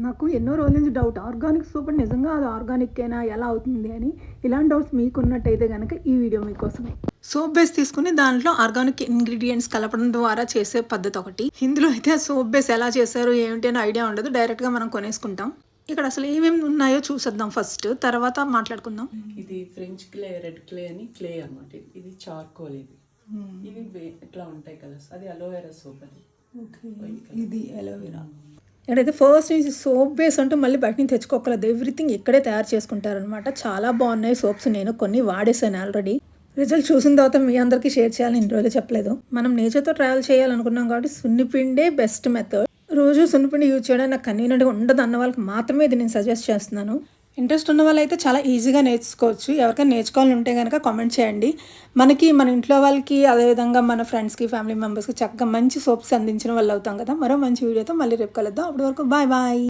నాకు ఎన్నో రోజుల నుంచి డౌట్ ఆర్గానిక్ సోప్ అంటే నిజంగా అది ఆర్గానిక్కేనా ఎలా అవుతుంది అని ఇలాంటి డౌట్స్ మీకున్నట్టయితే కనుక ఈ వీడియో మీకోసమే. సోప్ బేస్ తీసుకుని దాంట్లో ఆర్గానిక్ ఇంగ్రీడియంట్స్ కలపడం ద్వారా చేసే పద్ధతి ఒకటి. ఇందులో అయితే సోప్ బేస్ ఎలా చేశారు ఏమిటి అని ఐడియా ఉండదు. డైరెక్ట్గా మనం కొనేసుకుంటాం. ఇక్కడ అసలు ఏమేమి ఉన్నాయో చూసేద్దాం ఫస్ట్ తర్వాత మాట్లాడుకుందాం. ఇది ఫ్రెంచ్ క్లే రెడ్ క్లే అని క్లే అన్నమాట. ఇది చార్కోల్ ఇది. ఇవి వే- ఇట్లా ఉంటాయి కలర్స్ అది అలోవెరా సోప్ అది. ఇది అలోవెరా ఇక్కడైతే ఫస్ట్ నుంచి సోప్ బేస్ అంటూ మళ్ళీ బయట నుంచి తెచ్చుకోకలేదు. ఎవ్రీథింగ్ ఇక్కడే తయారు చేసుకుంటారనమాట చాలా బాగున్నాయి సోప్స్ నేను కొన్ని వాడేసాను ఆల్రెడీ రిజల్ట్ చూసిన తర్వాత మీ అందరికీ షేర్ చేయాలని ఇన్ని రోజులు చెప్పలేదు. మనం నేచర్తో ట్రావెల్ చేయాలనుకున్నాం కాబట్టి సున్నిపిండే బెస్ట్ మెథడ్ రోజు సున్నిపిండి యూజ్ చేయడం నాకు కన్వీనియంట్గా ఉండదు అన్న వాళ్ళకి మాత్రమే ఇది నేను సజెస్ట్ చేస్తున్నాను. ఇంట్రెస్ట్ ఉన్న వాళ్ళైతే చాలా ఈజీగా నేర్చుకోవచ్చు. ఎవరికైనా నేర్చుకోవాలని ఉంటే కనుక కామెంట్ చేయండి. మనకి మన ఇంట్లో వాళ్ళకి అదేవిధంగా మన ఫ్రెండ్స్కి ఫ్యామిలీ మెంబర్స్కి చక్కగా మంచి సోప్స్ అందించిన వాళ్ళు అవుతాం కదా. మరో మంచి వీడియోతో మళ్ళీ రేపు కలుద్దాం. అప్పటి వరకు బాయ్ బాయ్